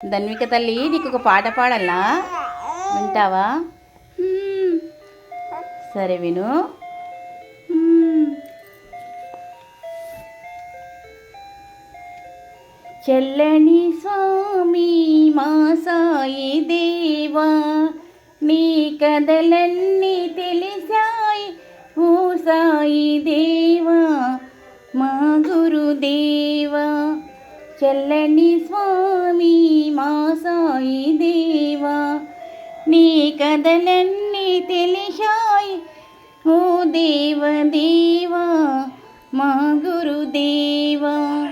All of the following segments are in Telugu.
ధన్విక తల్లి నీకు ఒక పాట పాడాలా? వింటావా? సరే విను. చెల్లని స్వామి మా సాయి దేవా నీ కథలన్నీ తెలిసాయి. ఓ సాయి దేవా మా గురుదేవా చెల్లని స్వామి మా సాయి దేవా నీ కథలన్నీ తెలిసాయి ఓ దేవదేవా మా గురుదేవా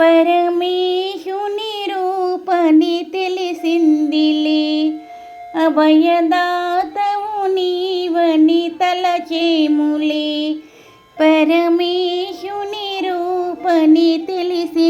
పరమేశుని రూపని తెలిసిందిలే. అభయదాతవు నీవని తలచేములే. పరమేశుని రూపని తెలిసి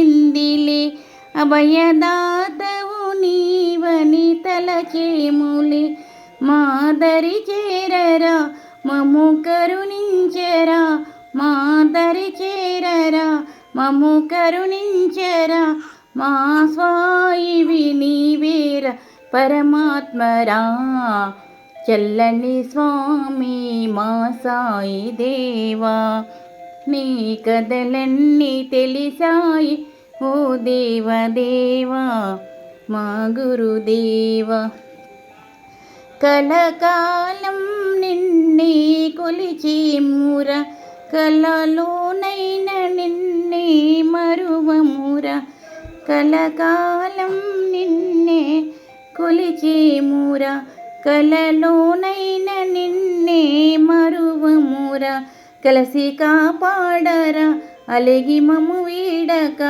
అభయదాతవు నీవని తలచేములే మాదరి చేరరా మము కరుణించరా మాదరి చేరరా మము కరుణించరా మా స్వాయివి నీవేర పరమాత్మరా. చల్లని స్వామి మా సాయి దేవా నీ కథలన్నీ తెలిసాయి. ఓ దేవదేవా మా గురుదేవా కలకాలం నిన్నే కొలిచి ముర కలలోనైన నిన్నే మరువముర కలకాలం నిన్నే కొలిచి ముర కలలోనైన నిన్నే మరువముర కలసి కాపాడరా అలిగి మము వీడక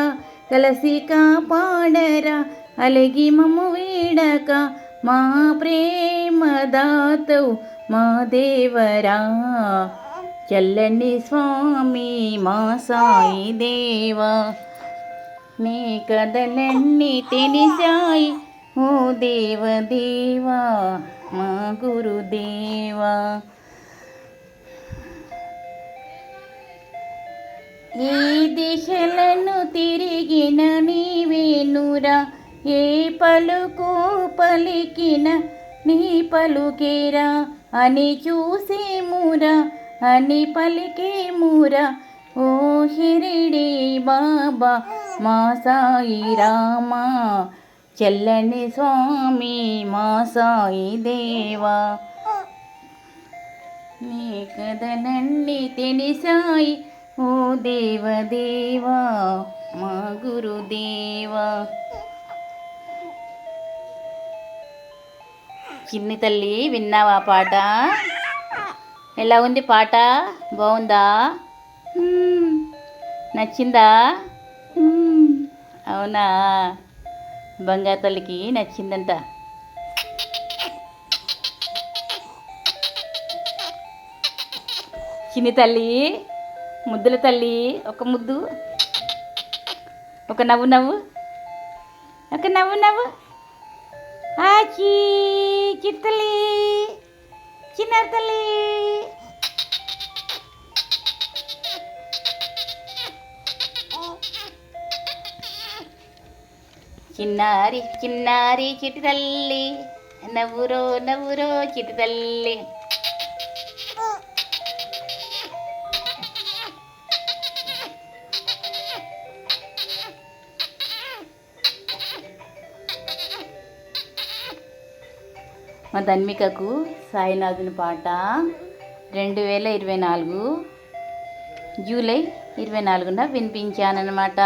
కలసి కాపాడరా అలగి మమ్ము వీడక. మా ప్రేమదాతవు మా దేవరా. చల్లని స్వామి మా సాయి దేవా. నీ కథలన్నీ తెలిసాయి ఓ దేవదేవా మా గురుదేవా. ఈ దిశలను తిరిగిన నీవేనురా ఏ పలుకు పలికిన నీ పలుకేరా. అని చూసే చూసేమురా అని పలికే మూరా. ఓ హిరిడి బాబా మా సాయి రామా. చెల్లని స్వామి మా సాయి దేవా. నీ కథలన్నీ తెలిసాయి. ఓ దేవదేవా మా గురుదేవా చిన్ని తల్లి విన్నావా పాట? ఎలా ఉంది పాట? బాగుందా? నచ్చిందా? అవునా? బంగారు తల్లికి నచ్చిందంట. చిన్ని తల్లి ముద్దుల తల్లి ఒక ముద్దు ఒక నవ్వు నవ్వు ఒక నవ్వు నవ్వు. ఆచి చిత్తలి చిన్న తల్లి చిన్నారి చిన్నారి చిటి తల్లి. నవ్వురో నవ్వురో చిటి తల్లి. మా ధన్మికకు సాయినాథుని పాట రెండు వేల ఇరవై నాలుగు జూలై ఇరవై నాలుగున వినిపించానన్నమాట.